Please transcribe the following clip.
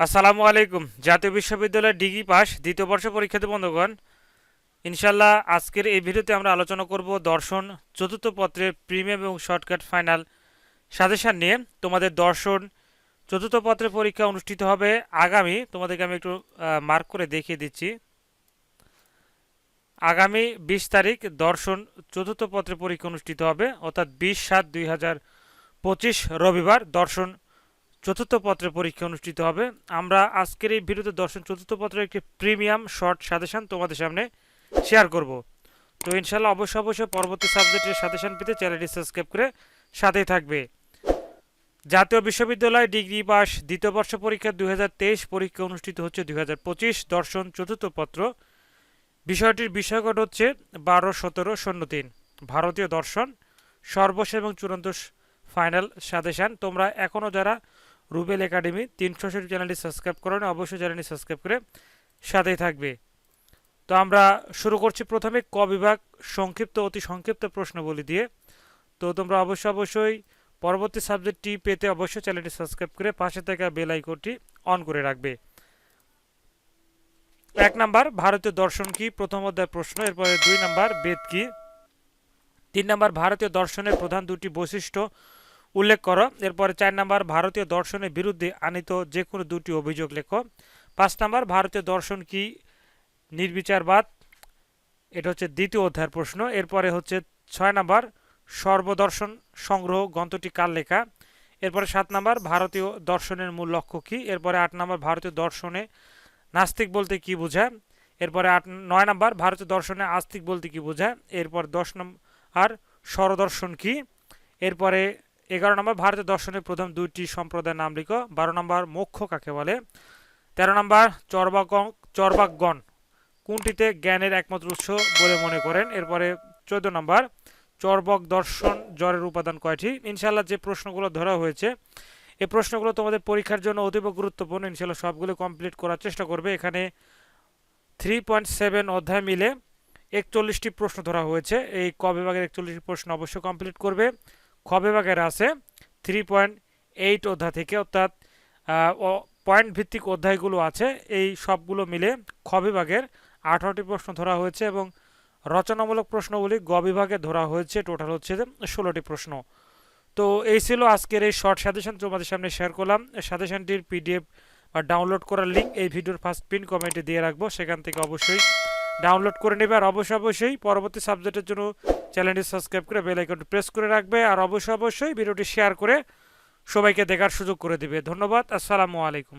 আসসালামু আলাইকুম। জাতীয় বিশ্ববিদ্যালয়ের ডিগ্রি পাস দ্বিতীয় বর্ষ পরীক্ষার্থী বন্ধুগণ ইনশাল্লাহ আজকের এই ভিডিওতে আমরা আলোচনা করব দর্শন, চতুর্থ পত্রের প্রিমিয়াম এবং শর্টকাট ফাইনাল সাজেশন নিয়ে। তোমাদের দর্শন, চতুর্থ পত্রের পরীক্ষা অনুষ্ঠিত হবে আগামী, তোমাদেরকে আমি একটু মার্ক করে দেখিয়ে দিচ্ছি। আগামী বিশ তারিখ দর্শন, চতুর্থ পত্রের পরীক্ষা অনুষ্ঠিত হবে, অর্থাৎ বিশ সাত দুই রবিবার দর্শন চতুর্থ পত্রের পরীক্ষা অনুষ্ঠিত হবে। আমরা আজকের এই ভিডিওতে দর্শন চতুর্থ পত্রের একটি প্রিমিয়াম শর্ট সাজেশন তোমাদের সামনে শেয়ার করব। তো ইনশাল্লাহ অবশ্যই অবশ্যই পরবর্তী সাবজেক্টের সাজেশন পেতে চ্যানেলটি সাবস্ক্রাইব করে সাথেই থাকবে। জাতীয় বিশ্ববিদ্যালয় ডিগ্রি পাস দ্বিতীয় বর্ষ পরীক্ষা দুই হাজার তেইশ পরীক্ষা অনুষ্ঠিত হচ্ছে দুই হাজার পঁচিশ দর্শন চতুর্থ পত্র। বিষয়টির বিষয়কট হচ্ছে বারো, সতেরো, শূন্য তিন। ভারতীয় দর্শন, সর্বশেষ এবং চূড়ান্ত ফাইনাল সাজেশান। তোমরা এখনও যারা রুবেল একাডেমি তিনশো ষাট চ্যানেলটি সাবস্ক্রাইব করো না, অবশ্যই চ্যানেলটি সাবস্ক্রাইব করে সাথেই থাকবে। তো আমরা শুরু করছি প্রথমে ক বিভাগ, সংক্ষিপ্ত, অতি সংক্ষিপ্ত প্রশ্নগুলি দিয়ে। তো তোমরা অবশ্যই অবশ্যই পরবর্তী সাবজেক্টটি পেতে অবশ্যই চ্যানেলটি সাবস্ক্রাইব করে পাশে থাকা বেল আইকনটি অন করে রাখবে। এক নাম্বার, ভারতীয় দর্শন কি? প্রথম অধ্যায় প্রশ্ন, এরপরে দুই নাম্বার, বেদ কি? তিন নাম্বার, ভারতীয় দর্শনের প্রধান দুটি বৈশিষ্ট্য উল্লেখ করো। এরপরে চার নাম্বার, ভারতীয় দর্শনের বিরুদ্ধে আনিত যে কোনো দুটি অভিযোগ লেখো। পাঁচ নাম্বার, ভারতীয় দর্শন কি নির্বিচারবাদ? এটা হচ্ছে দ্বিতীয় অধ্যায়ের প্রশ্ন। এরপরে হচ্ছে ছয় নাম্বার, সর্বদর্শন সংগ্রহ গ্রন্থটি কার লেখা? এরপরে সাত নাম্বার, ভারতীয় দর্শনের মূল লক্ষ্য কী? এরপরে আট নাম্বার, ভারতীয় দর্শনে নাস্তিক বলতে কি বোঝায়? এরপরে আট, নয় নাম্বার, ভারতীয় দর্শনে আস্তিক বলতে কি বোঝায়? এরপর দশ নম্বর, আর স্বরদর্শন কি? এরপরে এগারো নম্বর, ভারতীয় দর্শনের প্রথম দুইটি সম্প্রদায়ের নাম লিখো। বারো নম্বর, মোক্ষ কাকে বলে? তেরো নম্বর চরবাক চরবাকগণ কোনটিতে জ্ঞানের একমাত্র উৎস বলে মনে করেন? এরপরে চোদ্দ নম্বর, চর্বক দর্শন জ্বরের উপাদান কয়টি? ইনশাল্লাহ যে প্রশ্নগুলো ধরা হয়েছে এই প্রশ্নগুলো তোমাদের পরীক্ষার জন্য অতীব গুরুত্বপূর্ণ। ইনশাল্লাহ সবগুলো কমপ্লিট করার চেষ্টা করবে। এখানে থ্রি পয়েন্ট সেভেন অধ্যায় মিলে একচল্লিশটি প্রশ্ন ধরা হয়েছে। এই ক বিভাগের একচল্লিশটি প্রশ্ন অবশ্যই কমপ্লিট করবে। খ বিভাগের আছে? থ্রি পয়েন্ট এইট অধ্যায় থেকে অর্থাৎ পয়েন্ট ভিত্তিক অধ্যায়গুলো আছে। এই সবগুলো মিলে খ বিভাগের আঠারোটি প্রশ্ন ধরা হয়েছে এবং রচনামূলক প্রশ্নগুলি গ বিভাগে ধরা হয়েছে। টোটাল হচ্ছে ষোলোটি প্রশ্ন। তো এই ছিল আজকের এই শর্ট সাজেশন তোমাদের সামনে শেয়ার করলাম। সাজেশনটির পিডিএফ বা ডাউনলোড করার লিঙ্ক এই ভিডিওর ফার্স্ট পিন কমেন্টে দিয়ে রাখব। সেখান থেকে অবশ্যই ডাউনলোড করে নেবে। আর অবশ্যই অবশ্যই পরবর্তী সাবজেক্টের জন্য চ্যানেলটি সাবস্ক্রাইব করে বেল আইকনটি প্রেস করে রাখবে আর অবশ্যই অবশ্যই ভিডিওটি শেয়ার করে সবাইকে দেখার সুযোগ করে দিবে। ধন্যবাদ, আসসালামু আলাইকুম।